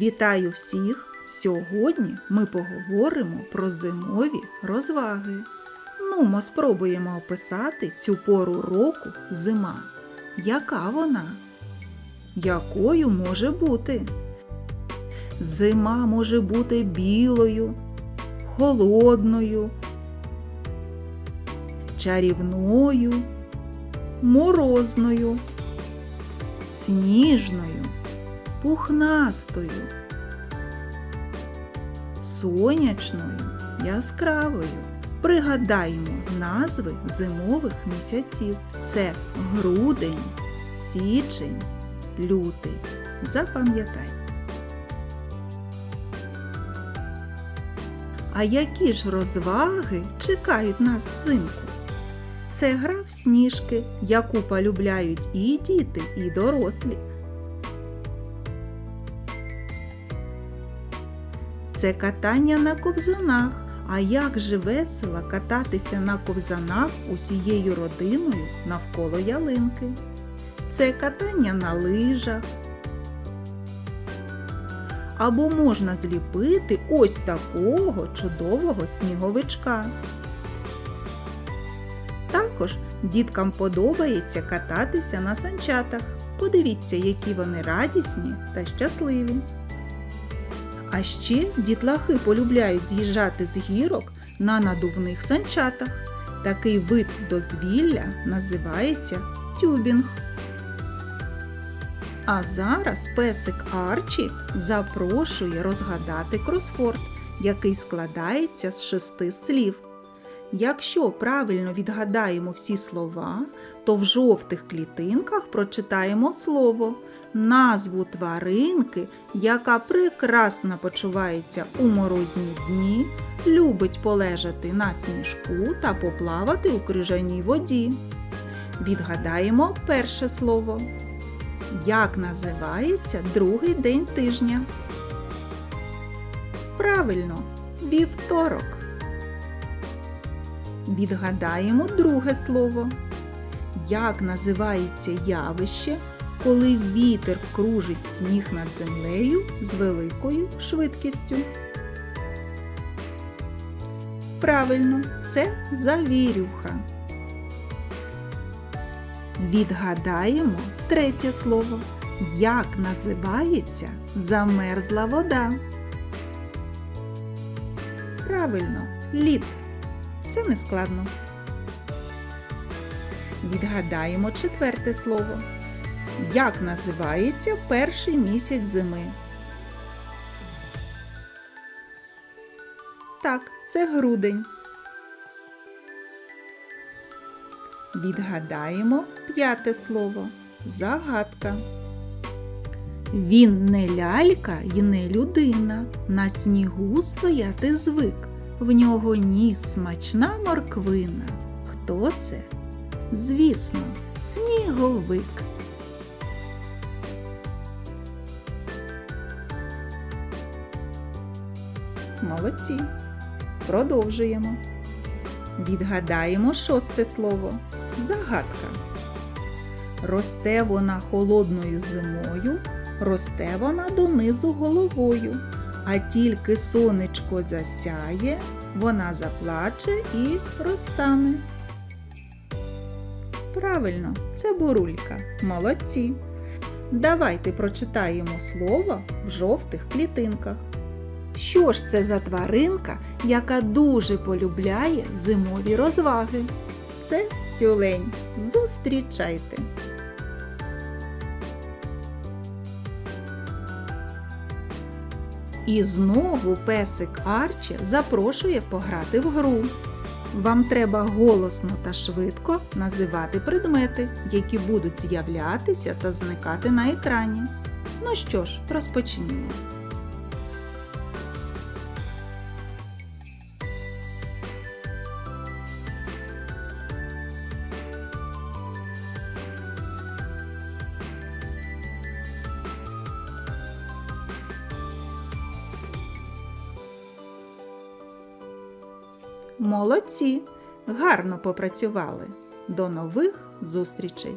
Вітаю всіх! Сьогодні ми поговоримо про зимові розваги. Нумо спробуємо описати цю пору року зима. Яка вона? Якою може бути? Зима може бути білою, холодною, чарівною, морозною, сніжною, пухнастою, сонячною, яскравою. Пригадаємо назви зимових місяців. Це грудень, січень, лютий. Запам'ятай. А які ж розваги чекають нас взимку? Це гра в сніжки, яку полюбляють і діти, і дорослі. Це катання на ковзанах. А як же весело кататися на ковзанах усією родиною навколо ялинки. Це катання на лижах. Або можна зліпити ось такого чудового сніговичка. Також діткам подобається кататися на санчатах. Подивіться, які вони радісні та щасливі. А ще дітлахи полюбляють з'їжджати з гірок на надувних санчатах. Такий вид дозвілля називається тюбінг. А зараз песик Арчі запрошує розгадати кросфорд, який складається з шести слів. Якщо правильно відгадаємо всі слова, то в жовтих клітинках прочитаємо слово, назву тваринки, яка прекрасно почувається у морозні дні, любить полежати на сніжку та поплавати у крижаній воді. Відгадаємо перше слово. Як називається другий день тижня? Правильно, вівторок. Відгадаємо друге слово. Як називається явище, коли вітер кружить сніг над землею з великою швидкістю? Правильно, це завірюха. Відгадаємо третє слово. Як називається замерзла вода? Правильно, лід. Це не складно. Відгадаємо четверте слово. Як називається перший місяць зими? Так, це грудень. Відгадаємо п'яте слово. Загадка. Він не лялька і не людина. На снігу стояти звик. В нього ніс смачна морквина. Хто це? Звісно, сніговик. Молодці. Продовжуємо. Відгадаємо шосте слово. Загадка. Росте вона холодною зимою, росте вона донизу головою, а тільки сонечко засяє, вона заплаче і розтане. Правильно, це бурулька. Молодці. Давайте прочитаємо слово в жовтих клітинках. Що ж це за тваринка, яка дуже полюбляє зимові розваги? Це тюлень. Зустрічайте! І знову песик Арчі запрошує пограти в гру. Вам треба голосно та швидко називати предмети, які будуть з'являтися та зникати на екрані. Ну що ж, розпочнімо. Молодці! Гарно попрацювали. До нових зустрічей!